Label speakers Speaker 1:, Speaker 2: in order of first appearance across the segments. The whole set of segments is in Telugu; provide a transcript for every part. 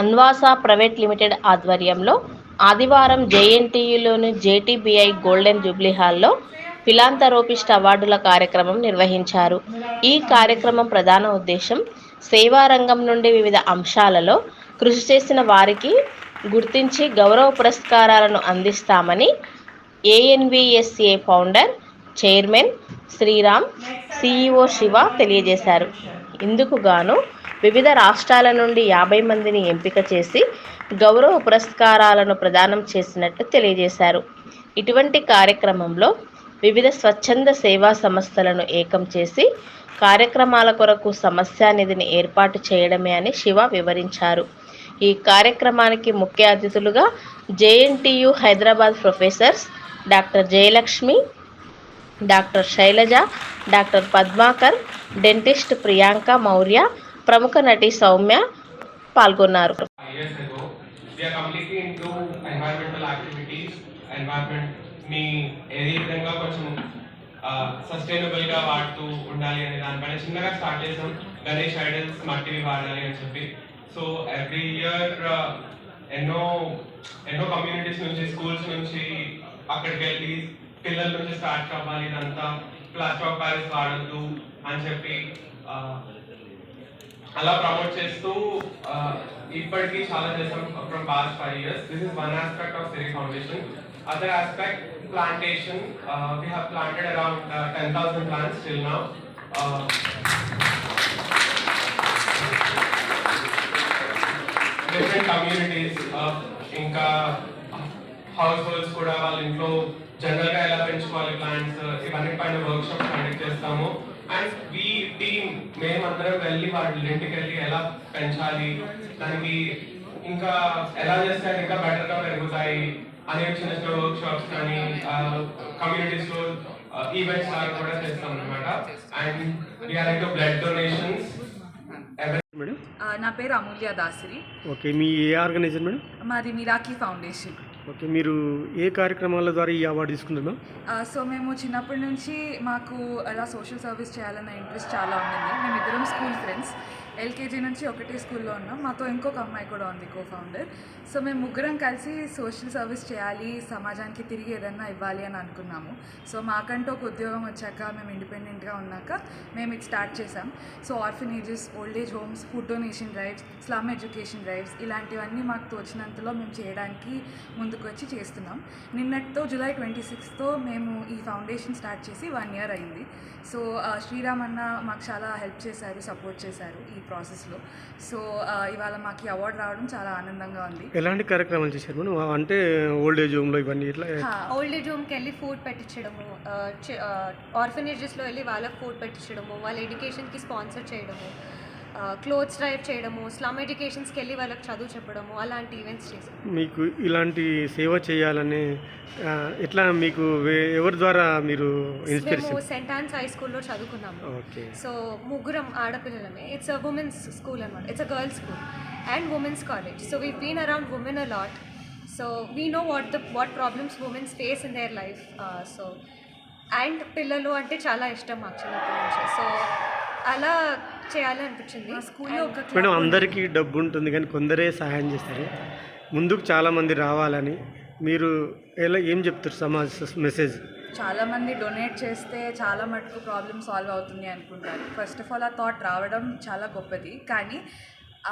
Speaker 1: అన్వాసా ప్రైవేట్ లిమిటెడ్ ఆధ్వర్యంలో ఆదివారం జేఎన్టీయులోని జేటీబీఐ గోల్డెన్ జూబ్లీ హాల్లో ఫిలాంతరోపిస్ట్ అవార్డుల కార్యక్రమం నిర్వహించారు. ఈ కార్యక్రమం ప్రధాన ఉద్దేశం సేవా రంగం నుండి వివిధ అంశాలలో కృషి చేసిన వారికి గుర్తించి గౌరవ పురస్కారాలను అందిస్తామని ANVSA founder chairman Sriram CEO Siva తెలియజేశారు. ఇందుకు గాను వివిధ రాష్ట్రాల నుండి యాభై మందిని ఎంపిక చేసి గౌరవ పురస్కారాలను ప్రదానం చేసినట్లు తెలియజేశారు. ఇటువంటి కార్యక్రమంలో వివిధ స్వచ్ఛంద సేవా సంస్థలను ఏకం చేసి కార్యక్రమాల కొరకు సమస్యా నిధిని ఏర్పాటు చేయడమే అని శివ వివరించారు. ఈ కార్యక్రమానికి ముఖ్య అతిథులుగా JNTU Hyderabad professors doctor Jayalakshmi doctor Sailaja doctor Padmakar dentist Priyanka Maurya ప్రముఖ నటి సౌమ్య పాల్గొన్నారు.
Speaker 2: Five years విధంగా కొంచెం సస్టైనబుల్గా వాడుతూ ఉండాలి అనే దానిపైన చిన్నగా స్టార్ట్ చేసాం. గణేష్ ఐడల్స్ మట్టివి వాడాలి అని చెప్పి. సో ఎవ్రీ ఇయర్ ఎన్నో ఎన్నో కమ్యూనిటీస్ నుంచి స్కూల్స్ నుంచి అక్కడికి వెళ్ళి పిల్లల నుంచి స్టార్ట్ అవ్వాలి. ఇదంతా ప్లాస్టర్ ఆఫ్ ప్యారిస్ వాడద్దు అని చెప్పి అలా ప్రమోట్ చేస్తూ ఇప్పటికీ చాలా చేసాం from past five years this is one aspect of Siri foundation other aspect plantation we have planted around ten thousand plants till now different communities ఇంకా హౌస్ హోల్డ్స్ కూడా వాళ్ళ ఇంట్లో జనరల్గా ఎలా పెంచుకోవాలి ప్లాంట్స్ ఇవన్నీ పైన వర్క్ షాప్ కండక్ట్ చేస్తాము. అండ్ వీ టీమ్ మేమందరం వెళ్ళి వాళ్ళ ఇంటికి వెళ్ళి ఎలా పెంచాలి దానికి ఇంకా ఎలా చేస్తే ఇంకా బెటర్గా పెరుగుతాయి అనే చిన్న చిన్న వర్క్ షాప్స్ కానీ కమ్యూనిటీస్లో ఈవెంట్స్ లాగా కూడా చేస్తాం అనమాట and we are into blood donations
Speaker 3: నా పేరు అమూల్య దాసరి.
Speaker 4: ఓకే మీ ఏ ఆర్గనైజర్ మేడం?
Speaker 3: మాది మిరాకి ఫౌండేషన్.
Speaker 4: ఓకే మీరు ఏ కార్యక్రమాల ద్వారా ఈ అవార్డు తీసుకున్నారు
Speaker 3: సో మేము చిన్నప్పటి నుంచి మాకు అలా సోషల్ సర్వీస్ చేయాలన్న ఇంట్రెస్ట్ చాలా ఉండింది. మేము ఇద్దరం స్కూల్ ఫ్రెండ్స్. ఎల్కేజీ నుంచి ఒకటే స్కూల్లో ఉన్నాం. మాతో ఇంకొక అమ్మాయి కూడా ఉంది కో ఫౌండర్ సో మేము ముగ్గురం కలిసి సోషల్ సర్వీస్ చేయాలి సమాజానికి తిరిగి ఏదన్నా ఇవ్వాలి అని అనుకున్నాము. సో మాకంటూ ఒక ఉద్యోగం వచ్చాక మేము ఇండిపెండెంట్గా ఉన్నాక మేము ఇది స్టార్ట్ చేసాం so orphanages old age homes food donation drives slum education drives ఇలాంటివన్నీ మాకు తోచినంతలో మేము చేయడానికి ముందు వచ్చి చేస్తున్నాం. నిన్నటితో జూలై ట్వంటీ సిక్స్తో మేము ఈ ఫౌండేషన్ స్టార్ట్ చేసి వన్ ఇయర్ అయింది. సో శ్రీరామ్ అన్న మాకు చాలా హెల్ప్ చేశారు సపోర్ట్ చేశారు ఈ ప్రాసెస్లో. సో ఇవాళ మాకు ఈ అవార్డు రావడం చాలా ఆనందంగా ఉంది.
Speaker 4: ఎలాంటి కార్యక్రమాలు చేశారు అంటే ఓల్డ్ ఏజ్ హోమ్లో ఇవన్నీ ఇట్లా
Speaker 5: ఓల్డ్ ఏజ్ హోమ్కి వెళ్ళి ఫుడ్ పెట్టించడము ఆర్ఫనేజెస్లో వెళ్ళి వాళ్ళకి ఫుడ్ పెట్టించడము వాళ్ళ ఎడ్యుకేషన్కి స్పాన్సర్ చేయడము క్లోత్స్ డ్రైవ్ చేయడము స్లమ్ ఎడ్యుకేషన్స్కి వెళ్ళి వాళ్ళకి చదువు చెప్పడము అలాంటి ఈవెంట్స్ చేసాం
Speaker 4: మీకు ఇలాంటి సేవ చేయాలని ఎట్లా మీకు ఎవరి ద్వారా మీరు
Speaker 5: మేము సెంట్ ఆన్స్ హై స్కూల్లో చదువుకున్నాము.
Speaker 4: ఓకే.
Speaker 5: సో ముగ్గురం ఆడపిల్లలమే. ఇట్స్ అ ఉమెన్స్ స్కూల్ అనమాట it's a girls school and women's college so we been around women a lot so we know what the what problems women's face in their life so and పిల్లలు అంటే చాలా ఇష్టం మాకు చిన్నప్పటి నుంచి సో అలా చేయాలి అనిపించింది
Speaker 3: మా స్కూల్లో ఒక
Speaker 4: మేడం. అందరికీ డబ్బు ఉంటుంది కానీ కొందరే సహాయం చేస్తారు. ముందుకు చాలామంది రావాలని మీరు ఎలా ఏం చెప్తారు సమాజ మెసేజ్?
Speaker 3: చాలామంది డొనేట్ చేస్తే చాలా మటుకు ప్రాబ్లమ్ సాల్వ్ అవుతుంది అనుకుంటారు. ఫస్ట్ ఆఫ్ ఆల్ ఆ థాట్ రావడం చాలా గొప్పది. కానీ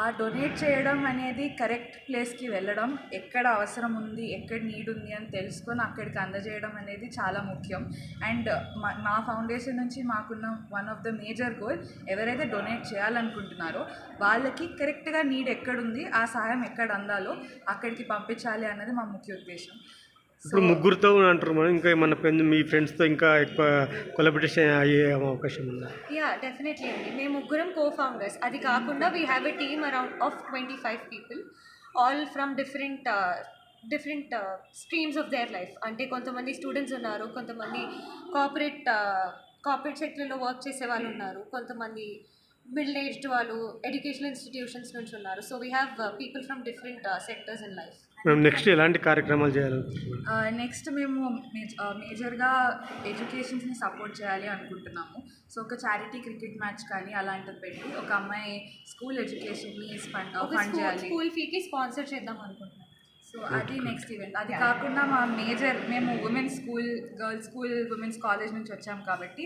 Speaker 3: ఆ డొనేట్ చేయడం అనేది కరెక్ట్ ప్లేస్కి వెళ్ళడం ఎక్కడ అవసరం ఉంది ఎక్కడ నీడ్ ఉంది అని తెలుసుకొని అక్కడికి అందజేయడం అనేది చాలా ముఖ్యం. అండ్ మా ఫౌండేషన్ నుంచి మాకున్న one of the major goal ఎవరైతే డొనేట్ చేయాలనుకుంటున్నారో వాళ్ళకి కరెక్ట్గా నీడ్ ఎక్కడుంది ఆ సహాయం ఎక్కడ అందాలో అక్కడికి పంపించాలి అన్నది మా ముఖ్య ఉద్దేశం.
Speaker 4: ఇప్పుడు ముగ్గురుతో అంటారు మనం ఇంకా మన ఫ్రెండ్ మీ ఫ్రెండ్స్తో ఇంకా ఎక్కువ కొలబిటేషన్ అయ్యే అవకాశం ఉందా?
Speaker 5: యా డెఫినెట్లీ అండి. మేము ముగ్గురం కో ఫౌండర్స్ అది కాకుండా we have a team around of twenty five people all from different different streams of their life అంటే కొంతమంది స్టూడెంట్స్ ఉన్నారు కొంతమంది కార్పొరేట్ కార్పొరేట్ సెక్టర్లో వర్క్ చేసే వాళ్ళు ఉన్నారు కొంతమంది మిడిల్ ఏజ్డ్ వాళ్ళు ఎడ్యుకేషనల్ ఇన్స్టిట్యూషన్స్ నుంచి ఉన్నారు. So we have people from different sectors in life
Speaker 4: మేము నెక్స్ట్ ఎలాంటి కార్యక్రమాలు చేయాలనుకుంటున్నాం
Speaker 3: నెక్స్ట్ మేము మేజ- ఆ, మేజర్గా ఎడ్యుకేషన్స్ని సపోర్ట్ చేయాలి అనుకుంటున్నాము. సో ఒక చారిటీ క్రికెట్ మ్యాచ్ కానీ అలాంటిది పెట్టి ఒక అమ్మాయి స్కూల్ ఎడ్యుకేషన్ని ఫండ్ చేయాలి.
Speaker 5: స్కూల్ ఫీకి స్పాన్సర్ చేద్దాం అనుకుంటున్నాను
Speaker 3: సో అది నెక్స్ట్ ఈవెంట్ అది కాకుండా మా మేజర్ మేము women's school girls school women's college నుంచి వచ్చాము కాబట్టి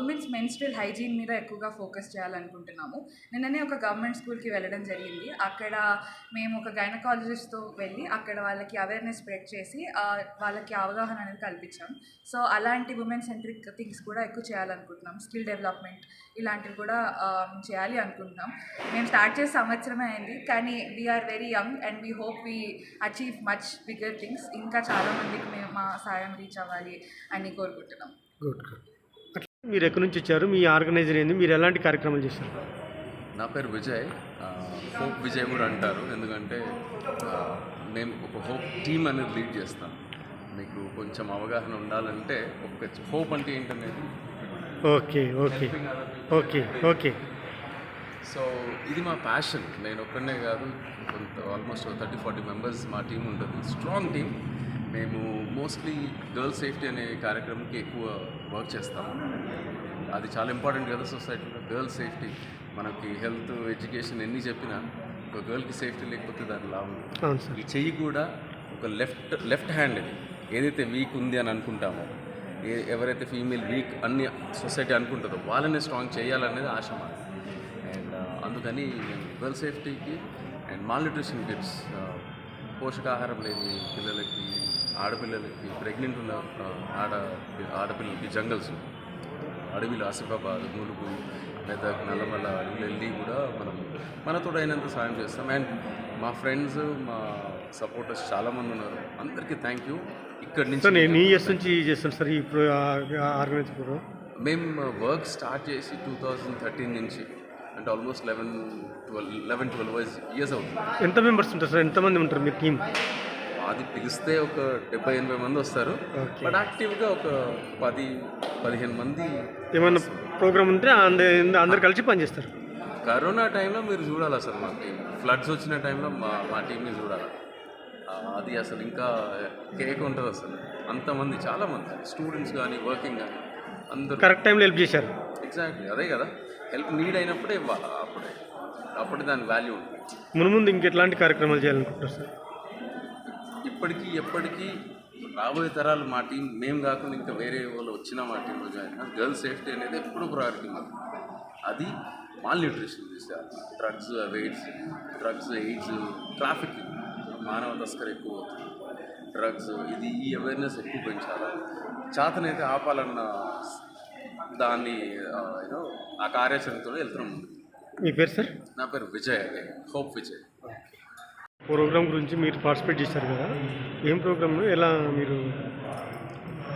Speaker 3: ఉమెన్స్ మెన్స్ట్రల్ హైజీన్ మీద ఎక్కువగా ఫోకస్ చేయాలనుకుంటున్నాము. నిన్ననే ఒక గవర్నమెంట్ స్కూల్కి వెళ్ళడం జరిగింది. అక్కడ మేము ఒక గైనకాలజిస్ట్తో వెళ్ళి అక్కడ వాళ్ళకి అవేర్నెస్ స్ప్రెడ్ చేసి వాళ్ళకి అవగాహన అనేది కల్పించాం. సో అలాంటి ఉమెన్ సెంట్రిక్ థింగ్స్ కూడా ఎక్కువ చేయాలనుకుంటున్నాం. స్కిల్ డెవలప్మెంట్ ఇలాంటివి కూడా చేయాలి అనుకుంటున్నాం. మేము స్టార్ట్ చేసే సంవత్సరమే అయింది. కానీ we are very young and we hope we achieve much bigger things ఇంకా చాలామందికి మేము మా సాయం రీచ్ అవ్వాలి అని కోరుకుంటున్నాం.
Speaker 4: Good good. అట్లా మీరు ఎక్కడి నుంచి వచ్చారు? మీ ఆర్గనైజర్ ఏంది? మీరు ఎలాంటి కార్యక్రమాలు చేస్తారు
Speaker 6: నా పేరు విజయ్. హోప్ విజయ్ కూడా అంటారు. ఎందుకంటే నేను ఒక హోప్ టీమ్ అనేది లీడ్ చేస్తాను. మీకు కొంచెం అవగాహన ఉండాలంటే ఒక హోప్ అంటే ఏంటనేది
Speaker 4: okay okay. Okay okay.
Speaker 6: So ఇది మా ప్యాషన్ నేను ఒక్కనే కాదు కొంత ఆల్మోస్ట్ థర్టీ ఫార్టీ మెంబర్స్ మా టీం ఉంటుంది. స్ట్రాంగ్ టీం మేము మోస్ట్లీ గర్ల్ సేఫ్టీ అనే కార్యక్రమంకి ఎక్కువ వర్క్ చేస్తాము అది చాలా ఇంపార్టెంట్ కదా సొసైటీలో గర్ల్ సేఫ్టీ మనకి హెల్త్ ఎడ్యుకేషన్ ఎన్ని చెప్పినా ఒక గర్ల్కి సేఫ్టీ లేకపోతే దాని లాభం ఈ చెయ్యి కూడా ఒక లెఫ్ట్ లెఫ్ట్ హ్యాండ్ ఇది. ఏదైతే వీక్ ఉంది అని అనుకుంటామో ఏ ఎవరైతే ఫీమేల్ వీక్ అన్ని సొసైటీ అనుకుంటుందో వాళ్ళని స్ట్రాంగ్ చేయాలనేది ఆశ మాది. అందుకని గర్ల్ సేఫ్టీకి అండ్ మాల్ న్యూట్రిషన్ టిప్స్ పోషకాహారం లేని పిల్లలకి ఆడపిల్లలకి ప్రెగ్నెంట్ ఉన్న ఆడ ఆడపిల్లలకి జంగల్స్ అడవిలో ఆసిఫాబాద్ ములుగు మెదక్ నల్లమల్ల అడవులు వెళ్ళి కూడా మనం మనతో అయినంత సాయం చేస్తాం. అండ్ మా ఫ్రెండ్స్ మా సపోర్టర్స్ చాలామంది ఉన్నారు. అందరికీ థ్యాంక్ యూ ఇక్కడి నుంచి
Speaker 4: నేను ఈ ఇయర్స్ నుంచి చేస్తాను సార్ ప్రో ఆర్గనైజ్
Speaker 6: మేము వర్క్ స్టార్ట్ చేసి టూ థౌజండ్ థర్టీన్ నుంచి అంటే almost eleven twelve eleven twelve years అవుతుంది.
Speaker 4: ఎంత మెంబర్స్ ఉంటారు సార్? ఎంతమంది ఉంటారు మీ టీం
Speaker 6: అది పిలిస్తే ఒక డెబ్బై ఎనభై మంది వస్తారు. బట్ యాక్టివ్గా ఒక పది పదిహేను మంది
Speaker 4: ఏమన్నా ప్రోగ్రామ్ ఉంటే అందరు అందరు కలిసి పనిచేస్తారు
Speaker 6: కరోనా టైంలో మీరు చూడాలి అసలు మా టీం ఫ్లడ్స్ వచ్చిన టైంలో మా మా టీంని చూడాలి? అది అసలు ఇంకా కేక్ ఉంటుంది అసలు. అంతమంది చాలామంది స్టూడెంట్స్ కానీ వర్కింగ్ కానీ అందరూ.
Speaker 4: కరెక్ట్ టైంలో హెల్ప్ చేశారు.
Speaker 6: ఎగ్జాక్ట్లీ అదే కదా. హెల్ప్ నీడ్ అయినప్పుడే ఇవ్వాలి. అప్పుడే. అప్పుడే దాని వాల్యూ ఉంటుంది.
Speaker 4: మును ముందు ఇంకెట్లాంటి కార్యక్రమాలు చేయాలనుకుంటున్నారు సార్?
Speaker 6: ఇప్పటికీ ఎప్పటికీ రాబోయే తరాలు మా టీం మేము కాకుండా ఇంకా వేరే వాళ్ళు వచ్చిన మా టీంలో జాయిన్ గర్ల్ సేఫ్టీ అనేది ఎప్పుడూ ప్రయారిటీ మాకు అది మాల్ న్యూట్రిషన్ చేసేయాలి drugs AIDS drugs AIDS traffic మానవ తస్కర్ ఎక్కువ అవుతుంది. డ్రగ్స్ ఇది ఈ అవేర్నెస్ ఎక్కువ పెంచాలి? చేతనైతే ఆపాలన్న దాన్ని యూనో ఆ కార్యాచరణతో వెళ్తున్నాం.
Speaker 4: మీ పేరు సార్?
Speaker 6: నా పేరు విజయ్ అదే హోప్ విజయ్.
Speaker 4: ప్రోగ్రామ్ గురించి మీరు పార్టిసిపేట్ చేశారు కదా. ఏం ప్రోగ్రామ్ ఎలా మీరు?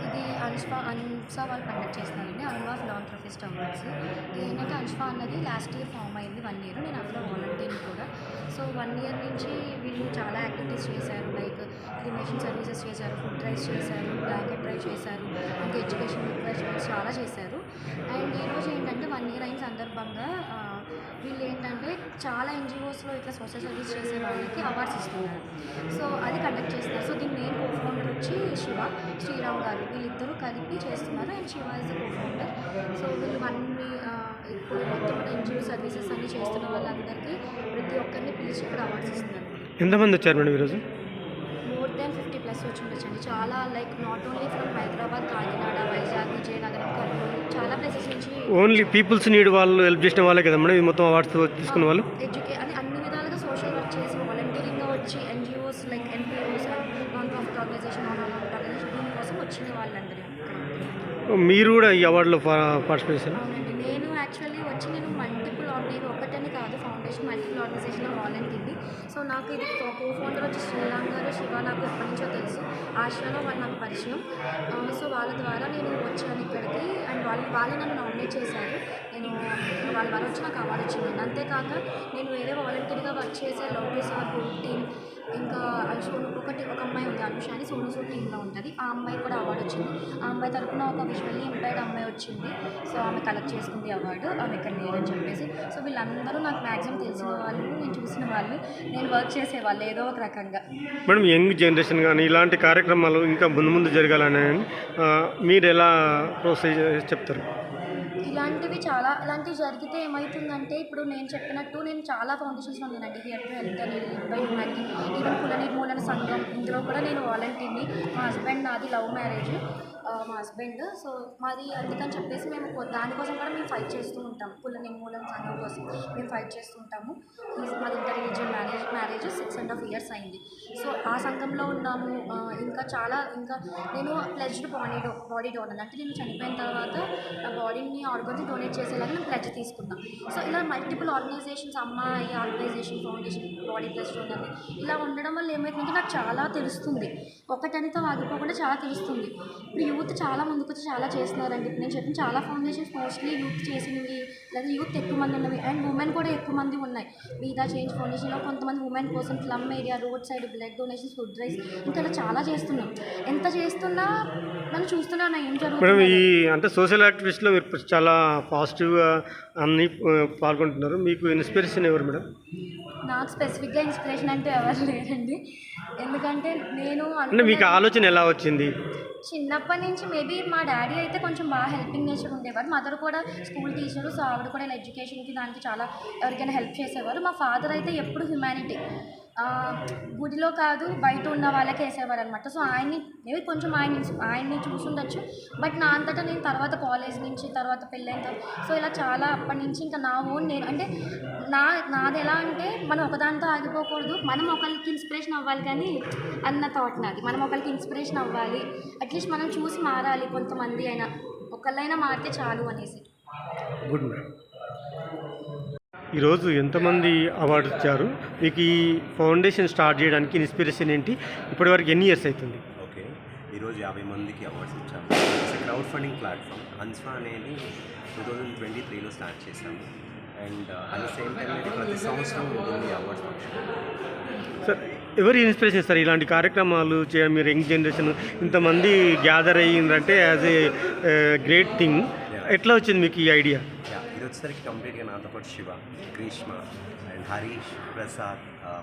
Speaker 7: ఇది అన్స్ఫా అన్సా వాళ్ళు కండక్ట్ చేస్తున్నారండి. అన్వా ఫిలాంథ్రఫిస్ట్ అవార్డ్స్ ఇది ఏంటంటే అన్స్ఫా అన్నది లాస్ట్ ఇయర్ ఫామ్ అయింది వన్ ఇయర్ నేను అందులో వాలంటీర్ కూడా. సో వన్ ఇయర్ నుంచి వీళ్ళు చాలా యాక్టివిటీస్ చేశారు. లైక్ క్రిమేషన్ సర్వీసెస్ చేశారు ఫుడ్ డ్రైవ్స్ చేశారు బ్లాంకెట్ డ్రైవ్ చేశారు ఇంకా ఎడ్యుకేషన్ చాలా చేశారు. అండ్ ఈరోజు ఏంటంటే వన్ ఇయర్ అయిన సందర్భంగా వీళ్ళు ఏంటంటే చాలా ఎన్జిఓస్లో ఇట్లా సోషల్ సర్వీస్ చేసే వాళ్ళకి అవార్డ్స్ ఇస్తున్నారు. సో అది కండక్ట్ చేస్తున్నారు. సో దీని మెయిన్ కో ఫౌండర్ వచ్చి శివ శ్రీరామ్ గారు. వీళ్ళిద్దరూ కలిపి చేస్తున్నారు and Shiva is the co founder so వీళ్ళు అన్ని ఇప్పుడు మొత్తం ఎన్జిఓ సర్వీసెస్ అన్ని చేస్తున్న వాళ్ళందరికీ ప్రతి ఒక్కరిని పిలిచి ఇక్కడ అవార్డ్స్ ఇస్తున్నారు.
Speaker 4: ఎంతమంది వచ్చారు మేడం ఈరోజు?
Speaker 7: మోర్ దెన్ ఫిఫ్టీ ప్లస్ వచ్చి ఉండొచ్చండి. చాలా like not only from Hyderabad Kakinada Vizag Vizianagaram Kurnool చాలా ప్లేసెస్ నుంచి
Speaker 4: ఓన్లీ పీపుల్స్ నీడ్ వాళ్ళు హెల్ప్ చేసిన వాళ్ళే కదా మేడం? ఇది మొత్తం అవార్డ్స్ తీసుకున్న వాళ్ళు?
Speaker 7: ఎడ్యుకే అని అన్ని విధాలుగా సోషల్ వర్క్ చేసి వాలంటీరింగ్గా వచ్చి NGOs like NPOs non profit organization non organization దీనికోసం వచ్చిన వాళ్ళందరూ. ఇక్కడ
Speaker 4: మీరు కూడా ఈ అవార్డులో పార్టిసిపేట్ చేశారు
Speaker 7: అవునండి. నేను యాక్చువల్లీ వచ్చి నేను మల్టిపుల్ నేను ఒకటని కాదు ఫౌండేషన్ మల్టిపుల్ ఆర్గనైజేషన్లో వాలంటీర్ని సో నాకు ఇది కో ఫౌండర్ వచ్చి శ్రీరామ్ గారు శివ నాకు ఎప్పటి నుంచో తెలుసు. ఆశ్రలో వాళ్ళు నాకు పరిచయం. సో వాళ్ళ ద్వారా నేను వచ్చాను. వాళ్ళు వాళ్ళు నన్ను నామినేట్ చేశారు. నేను వాళ్ళ వల్ల వచ్చి నాకు అవార్డు వచ్చింది అంతేకాక నేను వేరే వాలంటీర్గా వర్క్ చేసే లోకేష్ సార్ టీమ్ ఇంకా సోను ఒకటి ఒక అమ్మాయి ఉంది అనుష అని సోను సూట్ టీంలో ఉంటుంది. ఆ అమ్మాయి కూడా అవార్డు వచ్చింది. ఆ అమ్మాయి తరపున ఒక విజువల్లీ ఇంపైర్డ్ అమ్మాయి వచ్చింది. సో ఆమె కలెక్ట్ చేసుకుంది అవార్డు ఆమె ఇక్కడ లేదని చెప్పేసి. సో వీళ్ళందరూ నాకు మ్యాక్సిమం తెలిసిన వాళ్ళు నేను చూసిన వాళ్ళు నేను వర్క్ చేసేవాళ్ళు ఏదో ఒక రకంగా.
Speaker 4: మేడం యంగ్ జనరేషన్ కానీ ఇలాంటి కార్యక్రమాలు ఇంకా ముందు ముందు జరగాలని మీరు ఎలా ప్రోత్సహి చెప్తారు?
Speaker 7: ఇలాంటివి చాలా ఇలాంటివి జరిగితే ఏమవుతుందంటే ఇప్పుడు నేను చెప్పినట్టు నేను చాలా ఫౌండేషన్స్లో ఉన్నానండి. హియర్ టు హెల్త్ అనేది బై హ్యూమానిటీ ఈవెన్ కుల నిర్మూలన సంఘం. ఇందులో కూడా నేను వాలంటీర్ని మా హస్బెండ్ నాది లవ్ మ్యారేజ్ మా హస్బెండ్. సో మాది అందుకని చెప్పేసి మేము దానికోసం కూడా మేము ఫైట్ చేస్తూ ఉంటాం. కుల నిర్మూలన సంఘం కోసం మేము ఫైట్ చేస్తూ ఉంటాము. మాది inter religion marriage marriage six and half years అయింది. సో ఆ సంఘంలో ఉన్నాము. ఇంకా చాలా ఇంకా నేను pledged body do body donor. అంటే నేను చనిపోయిన తర్వాత బాడీని ఆర్గన్స్ డొనేట్ చేసేలాగా నేను ప్లెజ్ తీసుకున్నాను సో ఇలా మల్టిపుల్ ఆర్గనైజేషన్స్ అమ్మాయి organization foundation body plus donor ఇలా ఉండడం వల్ల ఏమైతుందంటే నాకు చాలా తెలుస్తుంది. ఒకటనితో ఆగిపోకుండా చాలా తెలుస్తుంది. ఇప్పుడు యూత్ చాలా ముందుకు వచ్చి చాలా చేస్తున్నారండి. ఇప్పుడు నేను చెప్పిన చాలా ఫౌండేషన్స్ మోస్ట్లీ యూత్ చేసినవి లేదా యూత్ ఎక్కువ మంది ఉన్నవి అండ్ ఉమెన్ కూడా ఎక్కువ మంది ఉన్నాయి. వీదా చేంజ్ ఫౌండేషన్లో కొంతమంది ఉమెన్ కోసం slum area road side blood donations food rice ఇంకా ఇలా చాలా చేస్తున్నాం. ఎంత చేస్తున్నా మనం చూస్తూనే ఉన్నాం ఏం జరుగుతుంది
Speaker 4: ఈ అంటే సోషల్ యాక్టివిస్ట్లో మీరు చాలా పాజిటివ్గా అన్ని పాల్గొంటున్నారు. మీకు ఇన్స్పిరేషన్ ఎవరు మేడం?
Speaker 7: నాకు స్పెసిఫిక్గా ఇన్స్పిరేషన్ అంటే ఎవరు లేరండి. ఎందుకంటే నేను
Speaker 4: అంటే మీకు ఆలోచన ఎలా వచ్చింది?
Speaker 7: చిన్నప్పటి నుంచి మేబీ మా డాడీ అయితే కొంచెం బాగా హెల్పింగ్ నేచర్ ఉండేవారు. మదర్ కూడా స్కూల్ టీచరు సో ఆవిడ కూడా ఇలా ఎడ్యుకేషన్కి దానికి చాలా ఎవరికైనా హెల్ప్ చేసేవారు. మా ఫాదర్ అయితే ఎప్పుడు హ్యుమానిటీ. గుడిలో కాదు బయట ఉన్న వాళ్ళకి వేసేవారు అనమాట సో ఆయన్ని మేబీ కొంచెం ఆయన ఆయన్ని చూసుండొచ్చు. బట్ నా అంతటా నేను తర్వాత కాలేజ్ నుంచి తర్వాత పెళ్ళైన సో ఇలా చాలా అప్పటి నుంచి ఇంకా నా ఓన్ నేను అంటే నా నాది ఎలా అంటే మనం ఒకదానితో ఆగిపోకూడదు. మనం ఒకరికి ఇన్స్పిరేషన్ అవ్వాలి కానీ అన్న థాట్ నాది. మనం ఒకరికి ఇన్స్పిరేషన్ అవ్వాలి. అట్లీస్ట్ మనం చూసి మారాలి కొంతమంది అయినా. ఒకళ్ళైనా మారితే చాలు అనేసి.
Speaker 4: గుడ్ మేడం ఈరోజు ఎంతమంది అవార్డు ఇచ్చారు? మీకు ఈ ఫౌండేషన్ స్టార్ట్ చేయడానికి ఇన్స్పిరేషన్ ఏంటి? ఇప్పటివరకు ఎన్ని ఇయర్స్ అవుతుంది?
Speaker 8: ఓకే. ఈరోజు యాభై మందికి అవార్డ్స్ ఇచ్చాము. క్రౌడ్ ఫండింగ్ ప్లాట్ఫామ్ అన్స్వా అనేది టూ థౌజండ్ ట్వంటీ త్రీలో స్టార్ట్ చేశాము. And at the same time ప్రతి సంవత్సరం ఉంటుంది అవార్డ్స్ ఫంక్షన్.
Speaker 4: సార్ ఎవరి ఇన్స్పిరేషన్ సార్ ఇలాంటి కార్యక్రమాలు చేయ మీరు యంగ్ జనరేషన్ ఇంతమంది గ్యాదర్ అయ్యిందంటే యాజ్ ఏ గ్రేట్ థింగ్. ఎట్లా వచ్చింది మీకు ఈ ఐడియా?
Speaker 8: వచ్చేసరికి కంప్లీట్గా నాతో పాటు శివ గ్రీష్మ అండ్ హరీష్ ప్రసాద్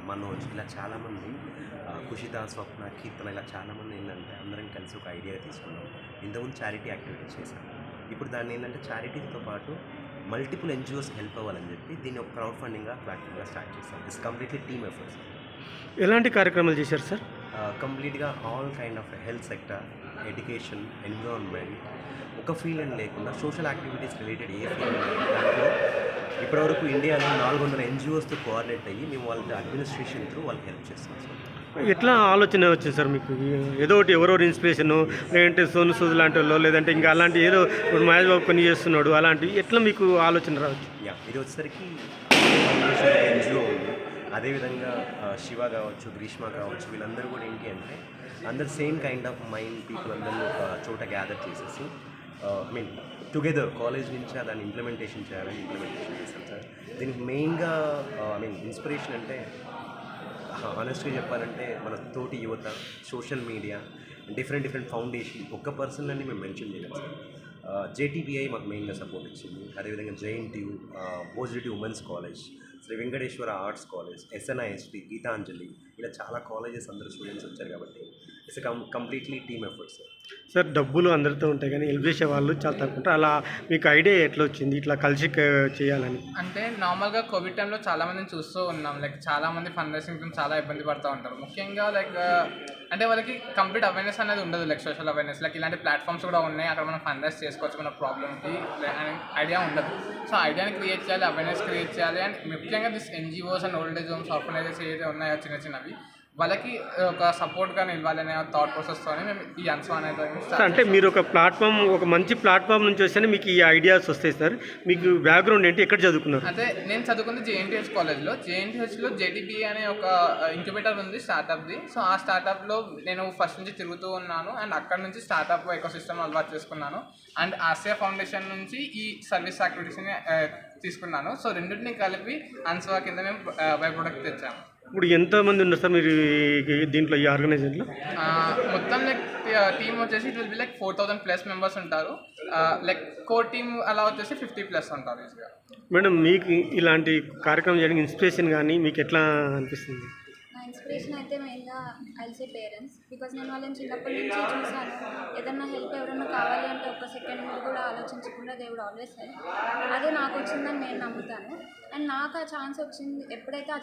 Speaker 8: మనోజ్ ఇలా చాలామంది కుషిత స్వప్న కీర్తన ఇలా చాలామంది ఏంటంటే అందరం కలిసి ఒక ఐడియా తీసుకున్నాం. ఇంతకుముందు చారిటీ యాక్టివిటీస్ చేశాం. ఇప్పుడు దాన్ని ఏంటంటే చారిటీతో పాటు మల్టిపుల్ ఎన్జిఓస్ హెల్ప్ అవ్వాలని చెప్పి దీన్ని ఒక క్రౌడ్ ఫండింగ్గా ప్లాట్ఫామ్గా స్టార్ట్ చేస్తాం ఇట్స్ కంప్లీట్లీ టీమ్ ఎఫర్ట్స్
Speaker 4: ఎలాంటి కార్యక్రమాలు చేశారు సార్?
Speaker 8: కంప్లీట్గా all kind of health sector education environment ఒక ఫీల్డ్ అని లేకుండా సోషల్ యాక్టివిటీస్ రిలేటెడ్ ఏ ఫీల్డ్ దాంట్లో ఇప్పటివరకు ఇండియాలో నాలుగు వందల ఎన్జిఓస్తో కోఆర్డినేట్ అయ్యి మేము వాళ్ళ అడ్మినిస్ట్రేషన్ త్రూ వాళ్ళకి హెల్ప్ చేస్తాం సార్.
Speaker 4: ఎట్లా ఆలోచన వచ్చింది సార్ మీకు? ఏదో ఒకటి ఎవరెవరు ఇన్స్పిరేషన్ లేదంటే సోను సూద్ లాంటి వాళ్ళు లేదంటే ఇంకా అలాంటి ఏదో ఇప్పుడు మహేష్ బాబు పని చేస్తున్నాడు అలాంటి ఎట్లా మీకు ఆలోచన రావచ్చు?
Speaker 8: యా ఇది వచ్చేసరికి ఎన్జిఓ ఉంది. అదేవిధంగా శివ కావచ్చు గ్రీష్మ కావచ్చు వీళ్ళందరూ కూడా ఏంటి అంటే అందరు same kind of mind people అందరినీ ఒక చోట గ్యాదర్ చేసేసి ఐ మీన్ టుగెదర్ కాలేజ్ నుంచి దాన్ని ఇంప్లిమెంటేషన్ చేయాలని ఇంప్లిమెంటేషన్ చేశాను సార్. దీనికి మెయిన్గా ఐ మీన్ ఇన్స్పిరేషన్ అంటే ఆనెస్ట్గా చెప్పాలంటే మన తోటి యువత social media different different foundation ఒక్క పర్సన్ అని మేము మెన్షన్ చేయలేము సార్. జేటీబీఐ మాకు మెయిన్గా సపోర్ట్ ఇచ్చింది. అదేవిధంగా JNTU positive women's college Sri Venkateswara arts college SNIST Geethanjali ఇలా చాలా కాలేజెస్ అందరూ స్టూడెంట్స్ వచ్చారు కాబట్టి it's completely team efforts sir
Speaker 4: sir డబ్బులు అందరితో ఉంటాయి కానీ హెల్ప్ చేసే వాళ్ళు చాలా తక్కువ ఉంటారు. అలా మీకు ఐడియా ఎట్లా వచ్చింది? ఇట్లా కలిసి చేయాలని.
Speaker 9: అంటే నార్మల్గా కోవిడ్ టైంలో చాలా మందిని చూస్తూ ఉన్నాం. లైక్ చాలా మంది ఫండ్ రైసింగ్ చాలా ఇబ్బంది పడుతూ ఉంటారు. ముఖ్యంగా లైక్ అంటే వాళ్ళకి కంప్లీట్ అవేర్నెస్ అనేది ఉండదు లైక్ సోషల్ అవేర్నెస్ లైక్ ఇలాంటి ప్లాట్ఫామ్స్ కూడా ఉన్నాయి. అక్కడ మనం ఫండ్ రైస్ చేసుకోవచ్చు మన ప్రాబ్లమ్కి ఐడియా ఉండదు. సో ఐడియాని క్రియేట్ చేయాలి అవేర్నెస్ క్రియేట్ చేయాలి. అండ్ ముఖ్యంగా this NGOs and old age homes organizers ఏదైతే ఉన్నాయో చిన్న చిన్నవి వాళ్ళకి ఒక సపోర్ట్గా నిలవాలనే థాట్ ప్రాసెస్తోనే మేము ఈ అన్స్వా అనేది
Speaker 4: అంటే మీరు ఒక ప్లాట్ఫామ్ ఒక మంచి ప్లాట్ఫామ్ నుంచి వస్తేనే మీకు ఈ ఐడియాస్ వస్తాయి సార్. మీకు బ్యాక్గ్రౌండ్ ఏంటి ఎక్కడ చదువుకున్నారు?
Speaker 9: అంటే నేను చదువుకుంది జేఎన్టీహెచ్ కాలేజ్లో జేఎన్టీహెచ్లో జేటీబీ అనే ఒక ఇంక్యుబేటర్ ఉంది స్టార్టప్ది సో ఆ స్టార్టప్లో నేను ఫస్ట్ నుంచి తిరుగుతూ ఉన్నాను అండ్ అక్కడ నుంచి స్టార్టప్ ఎకో సిస్టమ్ అలవాటు చేసుకున్నాను. అండ్ ఆసియా ఫౌండేషన్ నుంచి ఈ సర్వీస్ యాక్టివిటీస్ని తీసుకున్నాను. సో రెండింటిని కలిపి అన్స్వా కింద మేము బై ప్రొడక్ట్ తెచ్చాము.
Speaker 4: ఇప్పుడు ఎంతమంది ఉన్నారు సార్ మీరు ఈ- దీంట్లో ఈ ఆర్గనైజేషన్లో
Speaker 9: ఆ, మొత్తం లైక్ టీమ్ వచ్చేసి it will be like four thousand plus members ఉంటారు. లైక్ కోర్ టీమ్ అలా వచ్చేసి ఫిఫ్టీ ప్లస్ ఉంటారు ఈజీగా
Speaker 4: మేడం మీకు ఇలాంటి కార్యక్రమం చేయడానికి ఇన్స్పిరేషన్ కానీ మీకు ఎట్లా అనిపిస్తుంది?
Speaker 7: నా ఇన్స్పిరేషన్ అయితే మెయిన్గా ఐల్సే పేరెంట్స్ బికాజ్ నేను వాళ్ళని చిన్నప్పటి నుంచి చూశాను. ఏదన్నా హెల్ప్ ఎవరైనా కావాలి అంటే ఒక్క సెకండ్ కూడా ఆలోచించకుండా దేవుడు ఆల్వేస్ హెల్ప్ అదే నాకు వచ్చిందని నేను నమ్ముతాను. అండ్ నాకు ఆ ఛాన్స్ వచ్చింది ఎప్పుడైతే ఆ